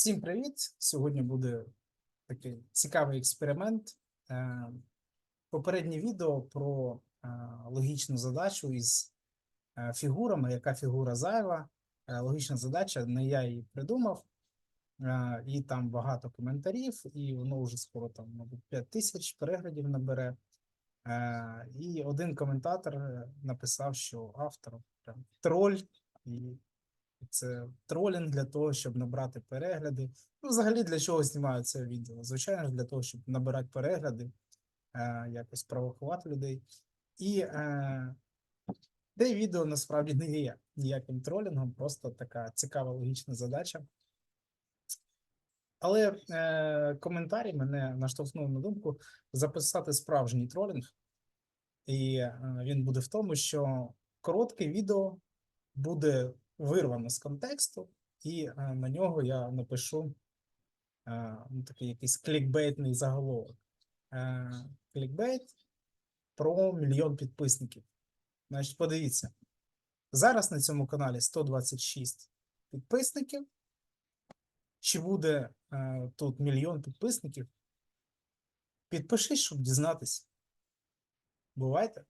Всім привіт! Сьогодні буде такий цікавий експеримент. Е, Попереднє відео про е, логічну задачу із е, фігурами, яка фігура зайва. Логічна задача, не я її придумав, і там багато коментарів, і воно вже скоро там, мабуть, 5 тисяч переглядів набере. І один коментатор написав, що автор прям троль, і це тролінг для того, щоб набрати перегляди. Ну, взагалі, для чого знімаю це відео? Звичайно для того, щоб набирати перегляди, е, якось провокувати людей. І е, те відео насправді не є ніяким тролінгом, просто така цікава логічна задача. Але е, коментарі мене наштовхнув на думку записати справжній тролінг. І е, він буде в тому, що коротке відео буде вирвано з контексту, і е, на нього я напишу е, ну, такий якийсь клікбейтний заголовок. Е, клікбейт про мільйон підписників. Значить, подивіться, зараз на цьому каналі 126 підписників. Чи буде е, тут мільйон підписників? Підпишись, щоб дізнатися. Бувайте!